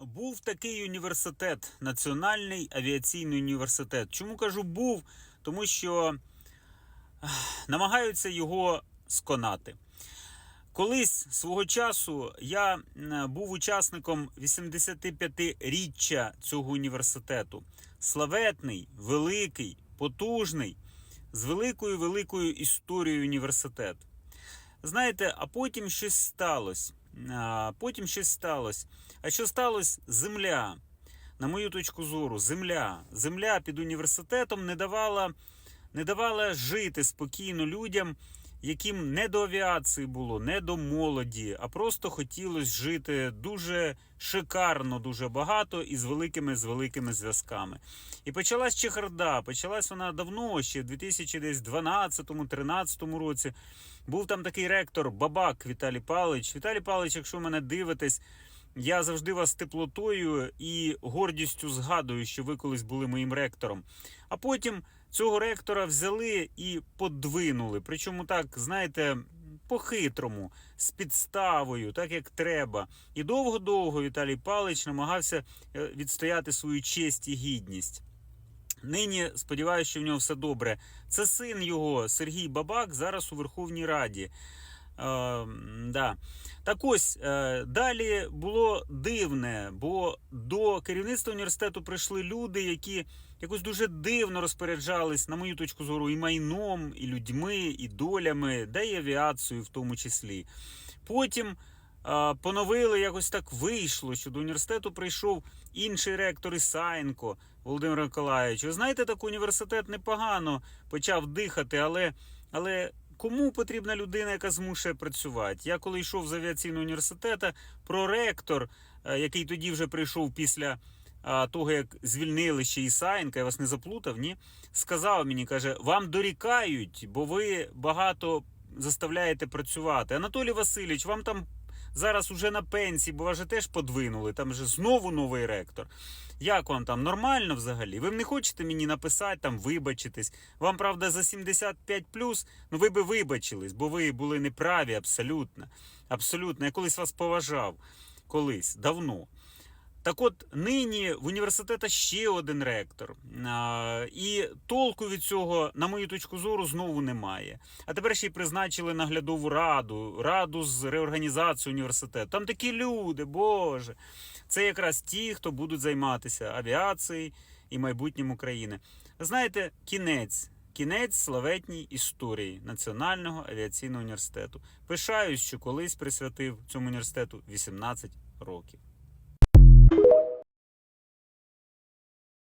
Був такий університет, Національний авіаційний університет. Чому кажу був? Тому що намагаються його сконати. Колись свого часу я був учасником 85-річчя цього університету. Славетний, великий, потужний, з великою великою історією університет. Знаєте, а потім щось сталося. А, потім щось сталося. А що сталося? Земля. На мою точку зору, земля. Земля під університетом не давала, не давала жити спокійно людям, яким не до авіації було, не до молоді, а просто хотілося жити дуже шикарно, дуже багато і з великими з великими зв'язками. І почалась чехарда. Почалась вона давно, ще в 2012-2013 році. Був там такий ректор Бабак Віталій Павлович. Віталій Павлович, якщо мене дивитесь, я завжди вас з теплотою і гордістю згадую, що ви колись були моїм ректором. А потім цього ректора взяли і подвинули. Причому так, знаєте, по-хитрому, з підставою, так як треба. І довго-довго Віталій Павлович намагався е, відстояти свою честь і гідність. Нині сподіваюся, що в нього все добре. Це син його, Сергій Бабак, зараз у Верховній Раді. Е, да. Так ось е, далі було дивне, бо до керівництва університету прийшли люди, які якось дуже дивно розпоряджались, на мою точку зору, і майном, і людьми, і долями, да і авіацією в тому числі. Потім поновили, якось так вийшло, що до університету прийшов інший ректор Ісаєнко Володимир Миколаївич. Ви знаєте, так університет непогано почав дихати, але, але кому потрібна людина, яка змушує працювати? Я коли йшов з авіаційного університету, проректор, е, який тоді вже прийшов після того, як звільнили ще Ісаєнка, я вас не заплутав, ні? Сказав мені, каже, вам дорікають, бо ви багато заставляєте працювати. Анатолій Васильович, вам там зараз уже на пенсії, бо вас же теж подвинули, там же знову новий ректор. Як вам там нормально взагалі? Ви не хочете мені написати там вибачитись? Вам правда за 75 ну ви би вибачились, бо ви були неправі абсолютно. Абсолютно. Я колись вас поважав. Колись, давно. Так от нині в університета ще один ректор. І толку від цього, на мою точку зору, знову немає. А тепер ще й призначили наглядову раду, раду з реорганізації університету. Там такі люди, Боже. Це якраз ті, хто будуть займатися авіацією і майбутнім України. Знаєте, кінець. Кінець славетній історії Національного авіаційного університету. Пишаюсь, що колись присвятив цьому університету 18 років.